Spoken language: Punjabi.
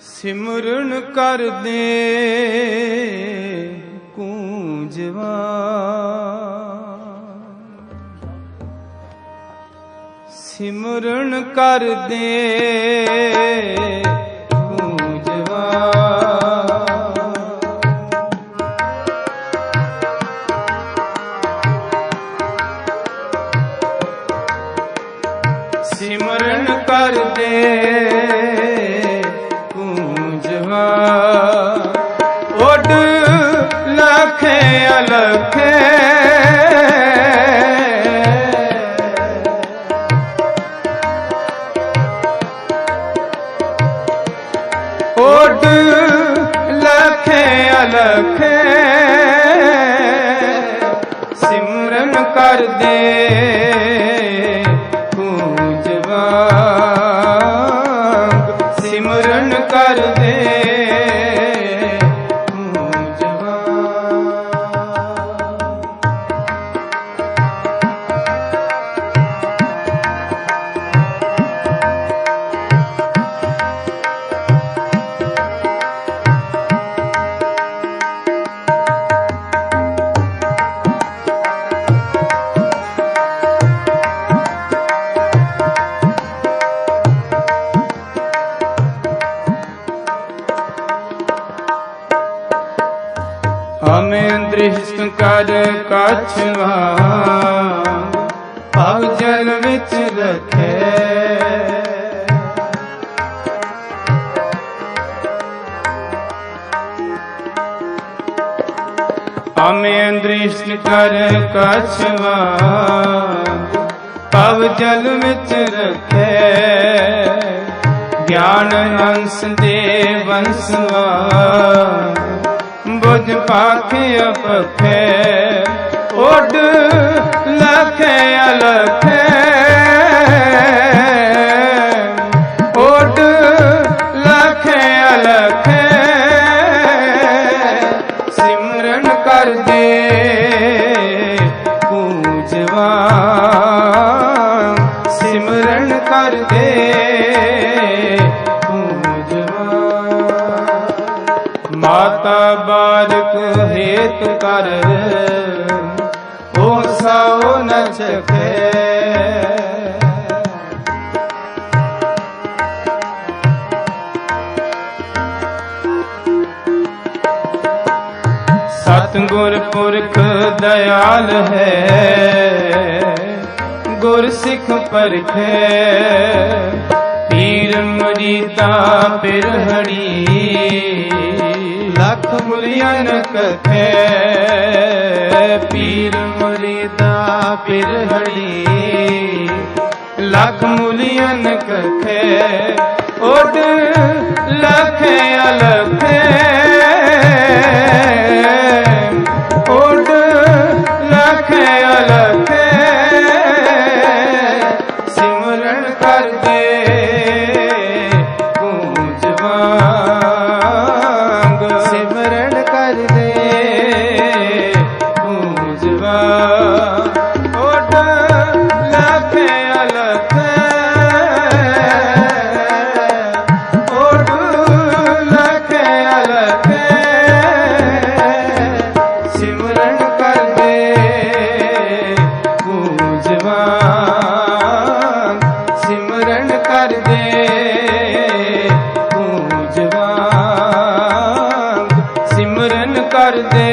ਸਿਮਰਨ ਕਰਦੇ ਕੂੰਜਵਾ। ਸਿਮਰਨ ਕਰਦੇ ਕੂੰਜਵਾ। ਸਿਮਰਨ ਕਰਦੇ ਕੂੰਜਵਾ ਉੱਡ ਲਖੇ ਅਲਖੇ। ਉੱਡ ਲਖੇ ਅਲਖੇ। ਸਿਮਰਨ ਕਰਦੇ। ਕੂੰਜਵਾ ਹਮੇ ਕਰ ਕਛਵਾ ਭਵ ਜਲ ਵਿੱਚ ਰਖੇ। ਹਮੇ ਦ੍ਰਿਸ਼ਟ ਕਰ ਕਛਵਾ ਭਵ ਜਲ ਵਿੱਚ ਰਖੇ। ਗਿਆਨ ਅੰਸ ਦੇ ਵੰਸਵਾ ਬੁਝ ਪਾਖੇ ਅਪਖੇ ਉੱਡ ਲਖੇ ਅਲਖੇ। ਉੱਡ ਲਖੇ ਅਲਖੇ। ਸਿਮਰਨ ਕਰਦੇ ਪੂਜਵਾ। ਸਿਮਰਨ ਕਰ ਦੇ ਮਾਤਾ ਬਾਰਕ ਹੇਤ ਕਰ। ਉਹ ਸੋ ਨ ਚਖੇ। ਪੁਰਖ ਦਇਆਲ ਹੈ, ਗੁਰ ਸਿੱਖ ਪਰਖੇ। ਪੀਰ ਮਰੀਦਾ ਪਿਰਹੜੀ ਲੱਖ ਮੁਲੀਆਂ ਕਥੈ ਪੀਰ ਮਰੀਦਾ ਪਿਰਹੜੀ ਲੱਖ ਮੁਲੀਆਂ ਕਥੈ ਓਡ ਲੱਖ ਅਲਖੇ। ਓਡ ਲਖੇ ਅਲਖੇ। ਸਿਮਰਨ ਕਰਦੇ